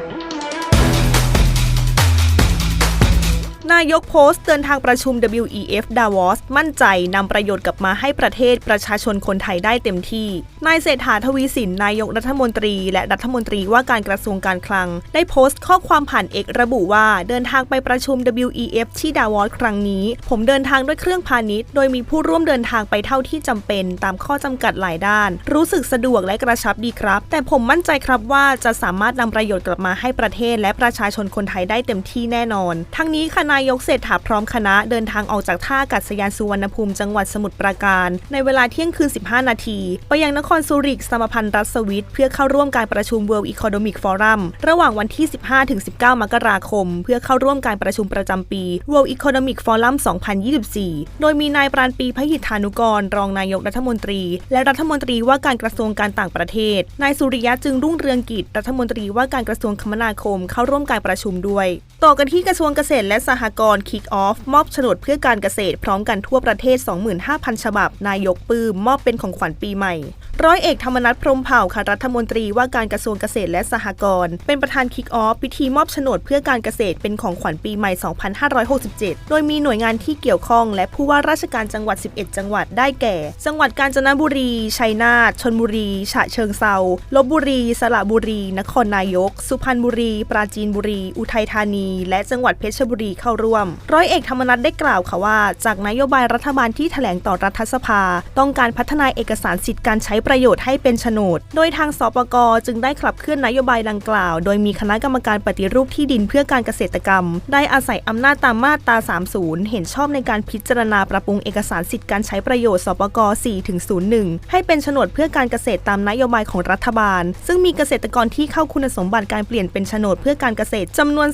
Mm-hmm. ายกโพสต์เดินทางประชุม WEF Davos มั่นใจนำประโยชน์กลับมาให้ประเทศประชาชนคนไทยได้เต็มที่ นายเศรษฐาทวีสินนายกรัฐมนตรี และรัฐมนตรีว่าการกระทรวงการคลัง ได้โพสต์ข้อความผ่านเอกระบุว่าเดินทางไปประชุม WEF ที่ดาวอสครั้งนี้ ผมเดินทางด้วยเครื่องพาณิชย์ โดยมีผู้ร่วมเดินทางไปเท่าที่จำเป็น ตามข้อจำกัดหลายด้าน รู้สึกสะดวกและกระชับดีครับ แต่ผมมั่นใจครับว่าจะสามารถนำประโยชน์กลับมาให้ประเทศและประชาชนคนไทยได้เต็มที่แน่นอน ทั้งนี้ค่ะนายกเศรษฐาพร้อมคณะเดินทางออกจากท่าอากาศยานสุวรรณภูมิจังหวัดสมุทรปราการ ในเวลาเที่ยงคืน 15 นาที ไปยังนครซูริกสมพันธ์รัฐสวิตเพื่อเข้าร่วมการประชุม World Economic Forum ระหว่างวันที่ 15-19 มกราคม เพื่อเข้าร่วมการประชุมประจำปี World Economic Forum 2024 โดยมีนายปราณปีพหิทธานุกร รองนายกรัฐมนตรี และรัฐมนตรีว่าการกระทรวงการต่างประเทศ นายสุริยะจึงรุ่งเรืองกิจรัฐมนตรีว่าการกระทรวงคมนาคมเข้าร่วมการประชุมด้วย ต่อกันที่กระทรวงเกษตรและสหกรณ์คิกออฟมอบโฉนดเพื่อการเกษตรพร้อมกันทั่วประเทศ 25,000 ฉบับ นายกปื้มมอบเป็นของขวัญปีใหม่ ร้อยเอกธรรมนัฐพรมเผ่าค่ะรัฐมนตรีว่าการกระทรวงเกษตรและสหกรณ์เป็นประธานคิกออฟพิธีมอบโฉนดเพื่อการเกษตรเป็นของขวัญปีใหม่ 2567 โดยมีหน่วยงานที่เกี่ยวข้อง และผู้ว่าราชการจังหวัด 11 จังหวัดได้แก่ จังหวัดกาญจนบุรี ชัยนาทชนบุรี ฉะเชิงเซาลบบุรี สระบุรี นครนายก สุพรรณบุรี ปราจีนบุรี อุทัยธานี และจังหวัดเพชรบุรีเข้าร่วม ร้อยเอกธรรมนัฐได้กล่าวค่ะว่า จากนโยบายรัฐบาลที่แถลงต่อรัฐสภา ต้องการพัฒนาเอกสารสิทธิการใช้ประโยชน์ให้เป็นโฉนด โดยทางสปกจึงได้ขับเคลื่อนนโยบายดังกล่าว โดยมีคณะกรรมการปฏิรูปที่ดินเพื่อการเกษตรกรรม ได้อาศัยอำนาจตามมาตรา 30 เห็นชอบในการพิจารณาปรับปรุงเอกสารสิทธิการใช้ประโยชน์สปก4-01 ให้เป็นโฉนดเพื่อการเกษตรตามนโยบายของรัฐบาล ซึ่งมีเกษตรกรที่เข้าคุณสมบัติการเปลี่ยนเป็นโฉนดเพื่อการเกษตรจำนวน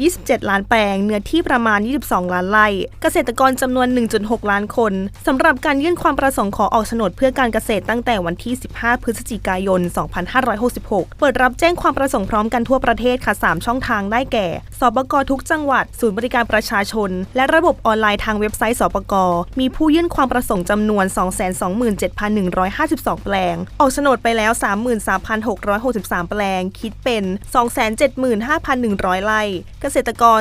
2.27 ล้านแปลง เนื้อที่ประมาณ 22 ล้านไร่ เกษตรกรจำนวน 1.6 ล้านคนสำหรับการยื่นความประสงค์ขอออกโฉนดเพื่อการเกษตรตั้งแต่วันที่ 15 พฤศจิกายน 2566 เปิดรับแจ้งความประสงค์พร้อมกันทั่วประเทศค่ะ 3 ช่องทางได้แก่ สบกทุกจังหวัด ศูนย์บริการประชาชน และระบบออนไลน์ทางเว็บไซต์ สบก มีผู้ยื่นความประสงค์จำนวน 227,152 แปลง ออกโฉนดไปแล้ว 33,663 แปลง คิดเป็น 275,100 ไร่ เกษตรกร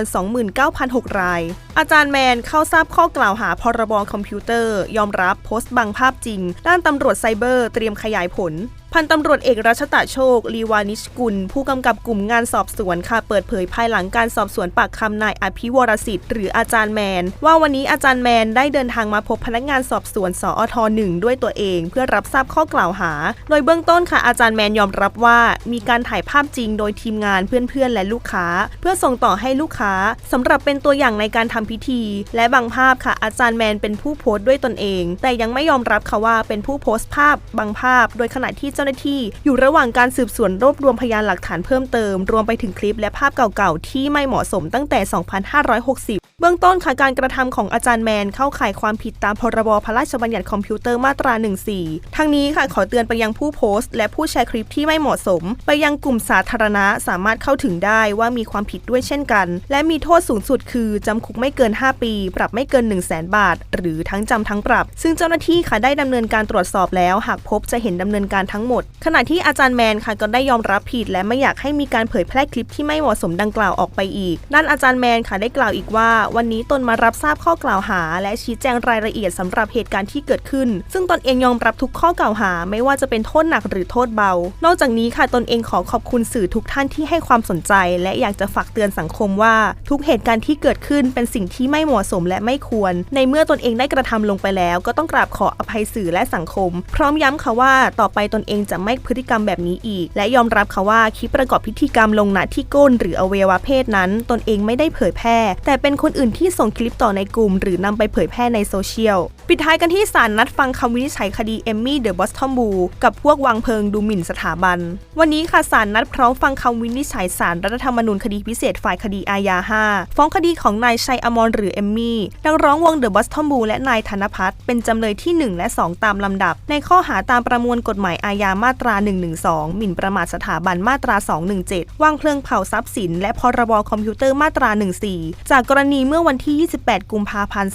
29,006 ราย อาจารย์แมนเข้าทราบข้อกล่าวหาพรบคอมพิวเตอร์ ยอมรับโพสต์บังภาพจริง ด้านตำรวจไซเบอร์ตรียมขยายผล พันตำรวจเอกรัชตะโชค ลีวานิชกุล ผู้กำกับกลุ่มงานสอบสวนค่ะ เปิดเผยภายหลังการสอบสวนปากคำนายอภิวรสิทธิ์หรืออาจารย์แมน ว่าวันนี้อาจารย์แมนได้เดินทางมาพบพนักงานสอบสวนสอทหนึ่งด้วยตัวเอง เพื่อรับทราบข้อกล่าวหา โดยเบื้องต้นค่ะอาจารย์แมนยอมรับว่า มีการถ่ายภาพจริงโดยทีมงานเพื่อนๆ และลูกค้า เพื่อส่งต่อให้ลูกค้าสำหรับเป็นตัวอย่างในการทำพิธี และบางภาพค่ะอาจารย์แมนเป็นผู้โพสต์ด้วยตนเอง แต่ยังไม่ยอมรับค่ะว่าเป็นผู้โพสต์ภาพบางภาพ โดยขณะที่จ้าหน้าที่ อยู่ระหว่างการสืบสวนรวบรวมพยานหลักฐานเพิ่มเติม รวมไปถึงคลิปและภาพเก่าๆ ที่ไม่เหมาะสมตั้งแต่ 2560 เบื้องต้นค่ะการกระทำของอาจารย์แมนเข้าข่ายความผิดตามพรบพระราชบัญญัติคอมพิวเตอร์มาตรา 14 ทั้งนี้ค่ะขอเตือนไปยังผู้โพสต์ และผู้แชร์คลิปที่ไม่เหมาะสม ไปยังกลุ่มสาธารณะสามารถเข้าถึงได้ว่ามีความผิดด้วยเช่นกัน และมีโทษสูงสุดคือจำคุกไม่เกิน 5 ปี ปรับไม่เกิน 1 0 0 0 0แบาท หรือทั้งจำทั้งปรับ ซึ่งเจ้าหน้าที่ค่ะได้ดำเนินการตรวจสอบแล้ว หากพบจะเห็นดำเนินการทั้งหมด ขณะที่อาจารย์แมนค่ะก็ได้ยอมรับผิด และไม่อยากให้มีการเผยแพร่คลิปที่ไม่เหมาะสมดังกล่าวออกไปอีก ด้านอาจารย์แมนค่ะได้กล่าวอีกว่าวันนี้ตนมารับทราบข้อกล่าวหา และชี้แจงรายละเอียดสำหรับเหตุการณ์ที่เกิดขึ้น ซึ่งตนเองยอมรับทุกข้อกล่าวหา ไม่ว่าจะเป็นโทษหนักหรือโทษเบา นอกจากนี้ค่ะตนเองขอขอบคุณสื่อทุกท่านที่ให้ความสนใจ และอยากจะฝากเตือนสังคมว่า ทุกเหตุการณ์ที่เกิดขึ้นเป็นสิ่งที่ไม่เหมาะสมและไม่ควร ในเมื่อตนเองได้กระทำลงไปแล้ว ก็ต้องกราบขออภัยสื่อและสังคม พร้อมย้ำค่ะว่าต่อไปตนเองจะไม่พฤติกรรมแบบนี้อีก และยอมรับค่ะว่าคลิปประกอบพิธีกรรมลงณที่ก้น หรืออวัยวะเพศนั้น ตนเองไม่ได้เผยแพร่ แต่เป็นคนอื่นที่ส่งคลิปต่อในกลุ่ม หรือนำไปเผยแพร่ในโซเชียล ปิดท้ายกันที่ศาลนัดฟังคำวินิจฉัยคดีเอมมี่เดอะบอสทอมบูกับพวกวางเพลิงดูหมิ่นสถาบัน วันนี้ค่ะศาลนัดพร้อมฟังคำวินิจฉัยศาลรัฐธรรมนูญคดีพิเศษฝ่ายคดีอาญา 5 ฟ้องคดีของนายชัยอมรหรือเอมมี่นักร้องวงเดอะบอสทอมบูและนายธนพัฒน์เป็นจำเลยที่ 1 และ 2 ตามลำดับ ในข้อหาตามประมวลกฎหมายอาญามาตรา 112 หมิ่นประมาทสถาบันมาตรา 217 วางเพลิงเผาทรัพย์สิน และพรบคอมพิวเตอร์มาตรา 14 จากกรณีเมื่อวันที่ 28 กุมภาพันธ์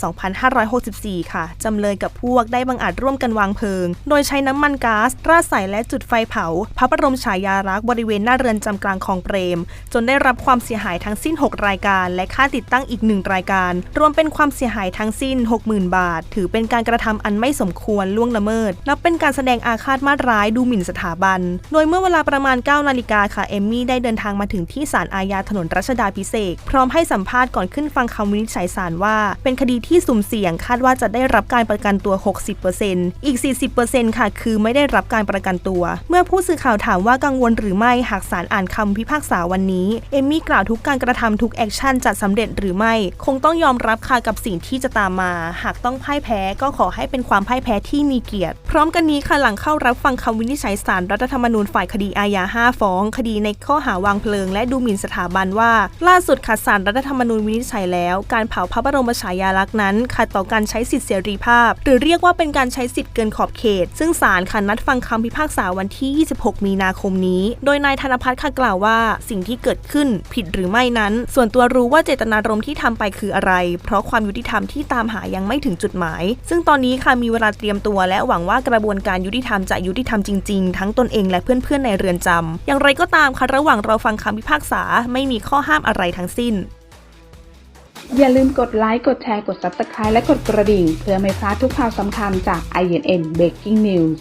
2564 ค่ะจำเลยกับพวกได้บังอาจร่วมกันวางเพลิง โดยใช้น้ำมันก๊าซราดใส่และจุดไฟเผา พระบรมฉายาลักษณ์บริเวณหน้าเรือนจำกลางคลองเปรม จนได้รับความเสียหายทั้งสิ้น 6 รายการ และค่าติดตั้งอีก 1 รายการ รวมเป็นความเสียหายทั้งสิ้น 60,000 บาท ถือเป็นการกระทำอันไม่สมควรล่วงละเมิด นับเป็นการแสดงอาฆาตมาตร้ายดูหมิ่นสถาบัน โดยเมื่อเวลาประมาณ 9 นาฬิกาค่ะเอมมี่ได้เดินทางมาถึงที่ศาลอาญาถนนรัชดาพิเศษกพร้อมให้สัมภาษณ์ก่อนขึ้นฟังคำวินิจฉัยศาลว่า เป็นคดีที่สุ่มเสี่ยงคาดว่าจะได้รับการประกันตัว 60%อีก 40%ค่ะคือไม่ได้รับการประกันตัว เมื่อผู้สื่อข่าวถามว่ากังวลหรือไม่หากศาลอ่านคำพิพากษาวันนี้ เอมมี่กล่าวทุกการกระทำทุกแอคชั่นจะสำเร็จหรือไม่ คงต้องยอมรับค่ะกับสิ่งที่จะตามมา หากต้องพ่ายแพ้ก็ขอให้เป็นความพ่ายแพ้ที่มีเกียรติ พร้อมกันนี้ค่ะหลังเข้ารับฟังคำวินิจฉัยศาลรัฐธรรมนูญฝ่ายคดีอาญา5ฟ้อง คดีในข้อหาวางเพลิง และดูหมิ่นสถาบันว่า ล่าสุดค่ะศาลรัฐธรรมนูญวินิจฉัยแล้ว การเผาพระบรมฉายาลักษณ์นั้นขัดต่อการใช้สิทธิเสรีภาพ หรือเรียกว่าเป็นการใช้สิทธิ์เกินขอบเขต ซึ่งศาลค่ะนัดฟังคำพิพากษาวันที่ 26 มีนาคมนี้ โดยนายธนพัฒน์ค่ะกล่าวว่า สิ่งที่เกิดขึ้นผิดหรือไม่นั้น ส่วนตัวรู้ว่าเจตนารมณ์ที่ทำไปคืออะไร เพราะความยุติธรรมที่ตามหายังไม่ถึงจุดหมาย ซึ่งตอนนี้ค่ะมีเวลาเตรียมตัว และหวังว่ากระบวนการยุติธรรมจะยุติธรรมจริงๆ ทั้งตนเองและเพื่อนๆในเรือนจำอย่างไรก็ตามค่ะระหว่างเราฟังคำพิพากษาไม่มีข้อห้ามอะไรทั้งสิ้น อย่าลืมกดไลค์ กดแชร์ กด Subscribe และกดกระดิ่ง เพื่อไม่พลาดทุกข่าวสำคัญจาก INN Breaking News